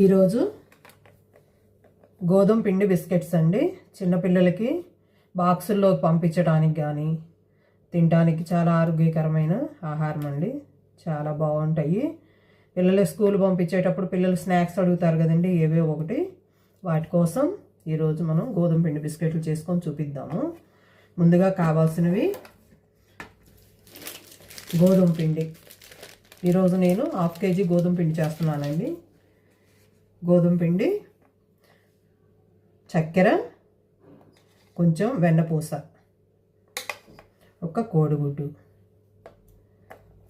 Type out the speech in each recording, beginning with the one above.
ఈరోజు గోధుమ పిండి బిస్కెట్స్ అండి. చిన్నపిల్లలకి బాక్సుల్లో పంపించడానికి కానీ తినడానికి చాలా ఆరోగ్యకరమైన ఆహారం అండి. చాలా బాగుంటాయి. పిల్లలు స్కూల్ పంపించేటప్పుడు పిల్లలు స్నాక్స్ అడుగుతారు కదండి ఏవే ఒకటి. వాటి కోసం ఈరోజు మనం గోధుమ పిండి బిస్కెట్లు చేసుకొని చూపిద్దాము. ముందుగా కావాల్సినవి గోధుమ పిండి. ఈరోజు నేను హాఫ్ కేజీ గోధుమ పిండి చేస్తున్నానండి. గోధుమ పిండి చక్కెర కొంచెం వెన్నపూస ఒక కోడిగుడ్డు.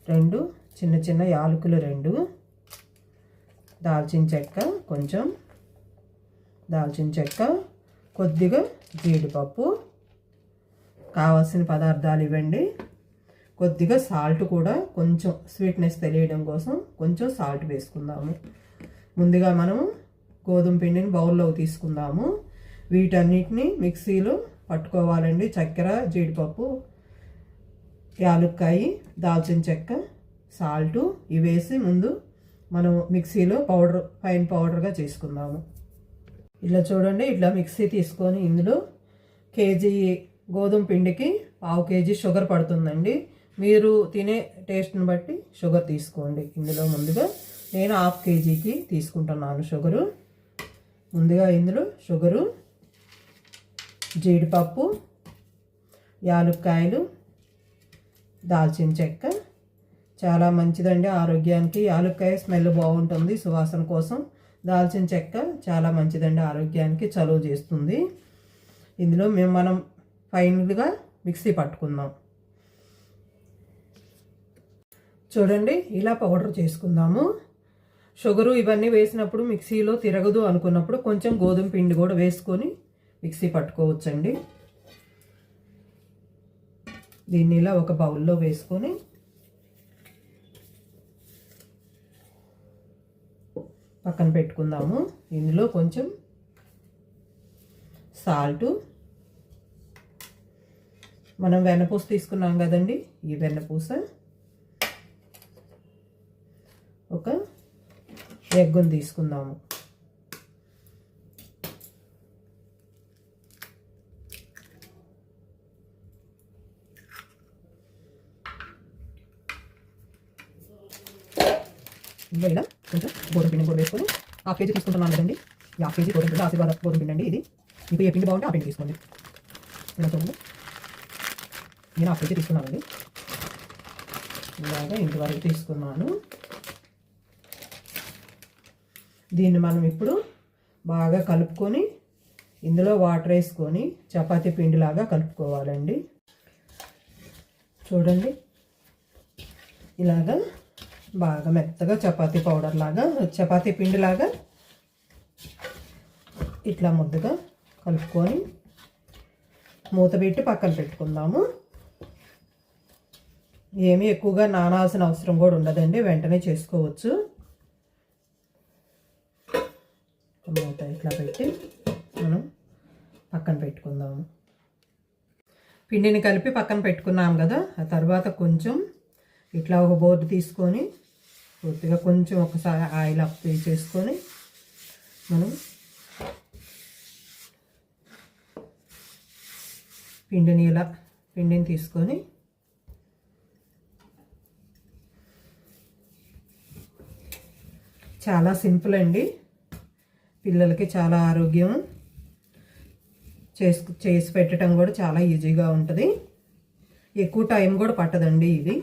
రెండు చిన్న చిన్న యాలకులు రెండు. దాల్చిన చెక్క కొంచెం. దాల్చిన చెక్క కొద్దిగా జీడిపప్పు. కావాల్సిన పదార్థాలు ఇవ్వండి. కొద్దిగా సాల్ట్ కూడా కొంచెం స్వీట్నెస్ తెలియడం కోసం కొంచెం సాల్ట్ వేసుకుందాము. ముందుగా మనము గోధుమ పిండిని బౌల్లోకి తీసుకుందాము. వీటన్నిటిని మిక్సీలో పట్టుకోవాలండి. చక్కెర జీడిపప్పు యాలుక్కాయి దాల్చిన చెక్క సాల్టు ఇవి వేసి ముందు మనం మిక్సీలో పౌడర్ ఫైన్ పౌడర్గా చేసుకుందాము. ఇలా చూడండి ఇట్లా మిక్సీ తీసుకొని ఇందులో కేజీ గోధుమ పిండికి పావు కేజీ షుగర్ పడుతుందండి. మీరు తినే టేస్ట్ని బట్టి షుగర్ తీసుకోండి. ఇందులో ముందుగా నేను హాఫ్ కేజీకి తీసుకుంటున్నాను షుగరు. ముందుగా ఇందులో షుగరు జీడిపప్పు యాలుక్కాయలు దాల్చిన చెక్క. చాలా మంచిదండి ఆరోగ్యానికి. యాలుక్కాయ స్మెల్ బాగుంటుంది సువాసన కోసం. దాల్చిన చెక్క చాలా మంచిదండి ఆరోగ్యానికి చలువ చేస్తుంది. ఇందులో మేము మనం ఫైనల్గా మిక్సీ పట్టుకుందాం. చూడండి ఇలా పౌడర్ చేసుకుందాము. షుగరు ఇవన్నీ వేసినప్పుడు మిక్సీలో తిరగదు అనుకున్నప్పుడు కొంచెం గోధుమ పిండి కూడా వేసుకొని మిక్సీ పట్టుకోవచ్చండి. దీన్ని ఇలా ఒక బౌల్లో వేసుకొని పక్కన పెట్టుకుందాము. ఇందులో కొంచెం సాల్టు. మనం వెన్నపూస తీసుకున్నాం కదండి ఈ వెన్నపూస ఒక ఎగ్గును తీసుకుందాము. ఇందులో ఇలా కొంచెం గోధుమ పిండి కూడా వేసుకొని హాఫ్ కేజీ తీసుకుంటున్నాను కదండి. ఈ హాఫ్ కేజీ గోధుమ పిండి ఆశీర్వాద గోధుమ పిండి అండి ఇది. మీకు ఏ పిండి బాగుంటే ఆ పిండి తీసుకోండి. ఇలా చూడండి? నేను హాఫ్ కేజీ తీసుకున్నానండి. ఇలాగా ఇంటి వరకు తీసుకున్నాను. దీన్ని మనం ఇప్పుడు బాగా కలుపుకొని ఇందులో వాటర్ వేసుకొని చపాతీ పిండిలాగా కలుపుకోవాలండి. చూడండి. ఇలాగా బాగా మెత్తగా చపాతీ పౌడర్ లాగా చపాతీ పిండిలాగా ఇట్లా ముద్దగా కలుపుకొని మూత పెట్టి పక్కన పెట్టుకుందాము. ఏమీ ఎక్కువగా నానాల్సిన అవసరం కూడా ఉండదండి వెంటనే చేసుకోవచ్చు. మూత ఇట్లా పెట్టి మనం పక్కన పెట్టుకుందాము. పిండిని కలిపి పక్కన పెట్టుకున్నాం కదా ఆ తర్వాత కొంచెం ఇట్లా ఒక బోర్డు తీసుకొని పూర్తిగా కొంచెం ఒకసారి ఆయిల్ అప్లై చేసుకొని మనం పిండిని ఇలా పిండిని తీసుకొని చాలా సింపుల్ అండి. పిల్లలకి చాలా ఆరోగ్యం చేసు చేసి పెట్టడం కూడా చాలా ఈజీగా ఉంటుంది. ఎక్కువ టైం కూడా పట్టదండి ఇది.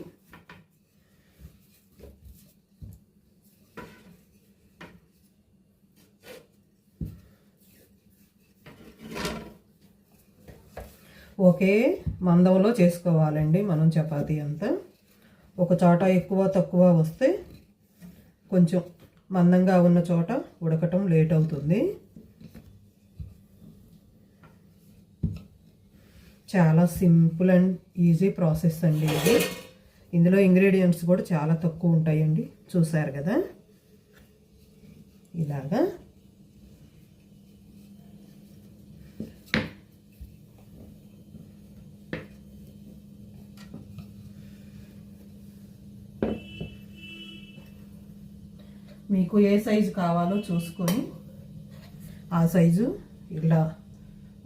ఒకే మందంలో చేసుకోవాలండి మనం చపాతీ అంతా. ఒక చోట ఎక్కువ తక్కువ వస్తే కొంచెం మందంగా ఉన్న చోట ఉడకటం లేట్ అవుతుంది. చాలా సింపుల్ అండ్ ఈజీ ప్రాసెస్ అండి ఇది. ఇందులో ఇంగ్రీడియంట్స్ కూడా చాలా తక్కువ ఉంటాయండి. చూసారు కదా? ఇలాగా. మీకు ఏ సైజు కావాలో చూసుకొని ఆ సైజు ఇలా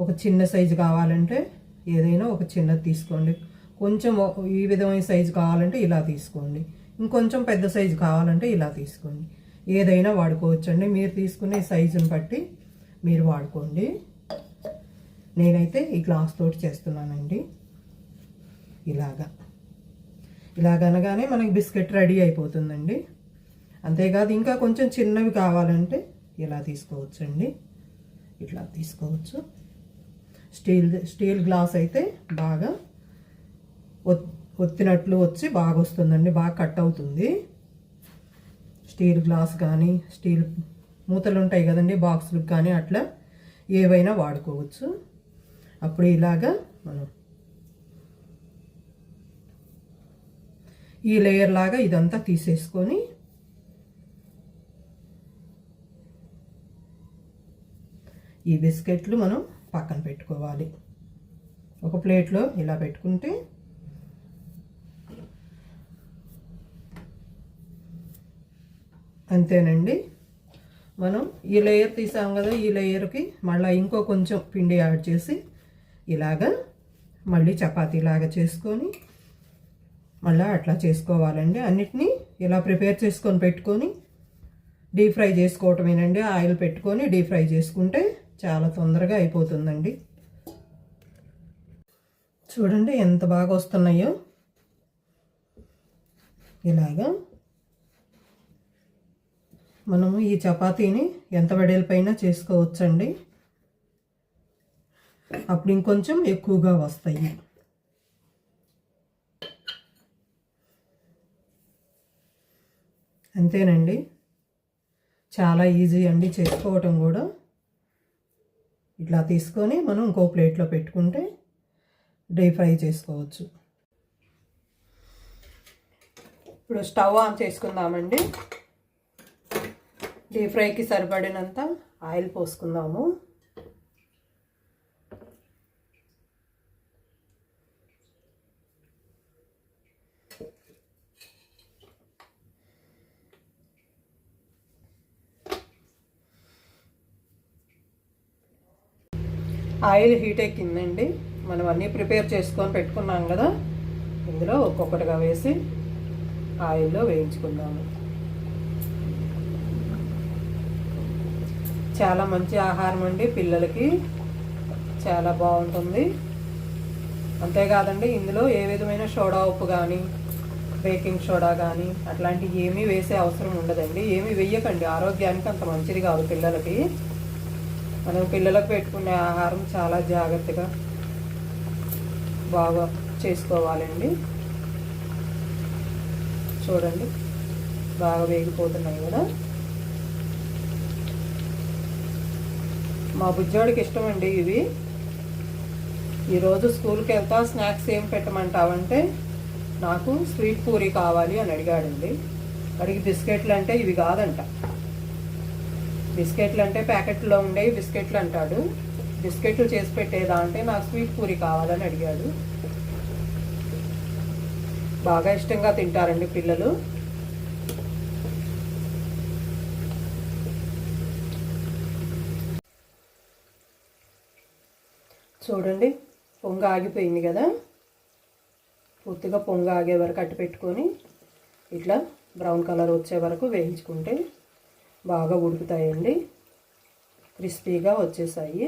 ఒక చిన్న సైజు కావాలంటే ఏదైనా ఒక చిన్నది తీసుకోండి. కొంచెం ఈ విధమైన సైజు కావాలంటే ఇలా తీసుకోండి. ఇంకొంచెం పెద్ద సైజు కావాలంటే ఇలా తీసుకోండి. ఏదైనా వాడుకోవచ్చండి. మీరు తీసుకునే సైజుని బట్టి మీరు వాడుకోండి. నేనైతే ఈ గ్లాస్ తోటి చేస్తున్నానండి. ఇలాగా. ఇలాగనగానే మనకి బిస్కెట్ రెడీ అయిపోతుందండి. అంతేకాదు ఇంకా కొంచెం చిన్నవి కావాలంటే ఇలా తీసుకోవచ్చండి. ఇట్లా తీసుకోవచ్చు. స్టీల్ స్టీల్ గ్లాస్ అయితే బాగా ఒత్తినట్లు వచ్చి బాగా వస్తుందండి బాగా కట్ అవుతుంది. స్టీల్ గ్లాస్ కానీ స్టీల్ మూతలు ఉంటాయి కదండి బాక్సులకు కానీ అట్లా ఏవైనా వాడుకోవచ్చు. అప్పుడు ఇలాగా మనం ఈ లేయర్ లాగా ఇదంతా తీసేసుకొని ఈ బిస్కెట్లు మనం పక్కన పెట్టుకోవాలి. ఒక ప్లేట్లో ఇలా పెట్టుకుంటే అంతేనండి. మనం ఈ లేయర్ తీసాం కదా ఈ లేయర్కి మళ్ళీ ఇంకో కొంచెం పిండి యాడ్ చేసి ఇలాగా మళ్ళీ చపాతీలాగా చేసుకొని మళ్ళీ అట్లా చేసుకోవాలండి. అన్నిటినీ ఇలా ప్రిపేర్ చేసుకొని పెట్టుకొని డీప్ ఫ్రై చేసుకోవటమేనండి. ఆయిల్ పెట్టుకొని డీప్ ఫ్రై చేసుకుంటే చాలా తొందరగా అయిపోతుందండి. చూడండి ఎంత బాగా వస్తున్నాయో. ఇలాగా మనము ఈ చపాతీని ఎంత వెడల్పైనా చేసుకోవచ్చండి. అప్పుడు ఇంకొంచెం ఎక్కువగా వస్తాయి. అంతేనండి. చాలా ఈజీ అండి చేసుకోవటం కూడా. ఇట్లా తీసుకొని మనం ఇంకో ప్లేట్లో పెట్టుకుంటే డీప్ ఫ్రై చేసుకోవచ్చు. ఇప్పుడు స్టవ్ ఆన్ చేసుకుందామండి. డీప్ ఫ్రైకి సరిపడినంత ఆయిల్ పోసుకుందాము. ఆయిల్ హీట్ ఎక్కిందండి. మనం అన్నీ ప్రిపేర్ చేసుకొని పెట్టుకున్నాం కదా. ఇందులో ఒక్కొక్కటిగా వేసి ఆయిల్లో వేయించుకుందాము. చాలా మంచి ఆహారం అండి పిల్లలకి. చాలా బాగుంటుంది. అంతేకాదండి ఇందులో ఏ విధమైన సోడా ఉప్పు కానీ బేకింగ్ సోడా కానీ అట్లాంటివి ఏమీ వేసే అవసరం ఉండదండి. ఏమీ వెయ్యకండి ఆరోగ్యానికి అంత మంచిది కాదు పిల్లలకి. మనం పిల్లలకు పెట్టుకునే ఆహారం చాలా జాగ్రత్తగా బాగా చేసుకోవాలండి. చూడండి బాగా వేగిపోతున్నాయి కూడా మా బుజ్జోడికి ఇష్టం అండి ఇవి. ఈరోజు స్కూల్కి వెళ్తా స్నాక్స్ ఏం పెట్టమంటావంటే నాకు స్వీట్ పూరి కావాలి అని అడిగాడండి. అడిగి బిస్కెట్లు అంటే ఇవి కాదంట. బిస్కెట్లు అంటే ప్యాకెట్లో ఉండేవి బిస్కెట్లు అంటాడు. బిస్కెట్లు చేసి పెట్టేదా అంటే నాకు స్వీట్ పూరి కావాలని అడిగాడు. బాగా ఇష్టంగా తింటారండి పిల్లలు. చూడండి పొంగ ఆగిపోయింది కదా. పూర్తిగా పొంగ ఆగే వరకు అట్టు పెట్టుకొని ఇట్లా బ్రౌన్ కలర్ వచ్చే వరకు వేయించుకుంటే బాగా ఉడుకుతాయండి. క్రిస్పీగా వచ్చేసాయి.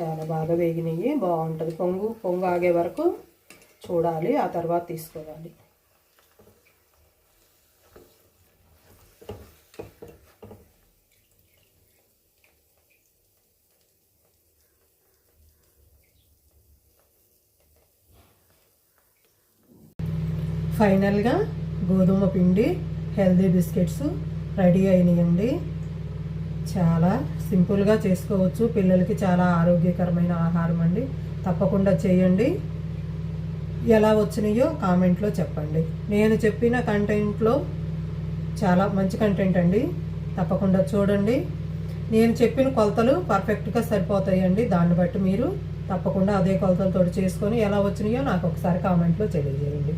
చాలా బాగా వేగినాయి. బాగుంటుంది. పొంగు పొంగు ఆగే వరకు చూడాలి. ఆ తర్వాత తీసుకోవాలి. ఫైనల్గా గోధుమ పిండి హెల్దీ బిస్కెట్స్ రెడీ అయినాయండి. చాలా సింపుల్గా చేసుకోవచ్చు. పిల్లలకి చాలా ఆరోగ్యకరమైన ఆహారం అండి. తప్పకుండా చేయండి. ఎలా వచ్చినాయో కామెంట్లో చెప్పండి. నేను చెప్పిన కంటెంట్లో చాలా మంచి కంటెంట్ అండి. తప్పకుండా చూడండి. నేను చెప్పిన కొలతలు పర్ఫెక్ట్గా సరిపోతాయండి. దాన్ని బట్టి మీరు తప్పకుండా అదే కొలతలతో చేసుకొని ఎలా వచ్చినాయో నాకు ఒకసారి కామెంట్లో తెలియజేయండి.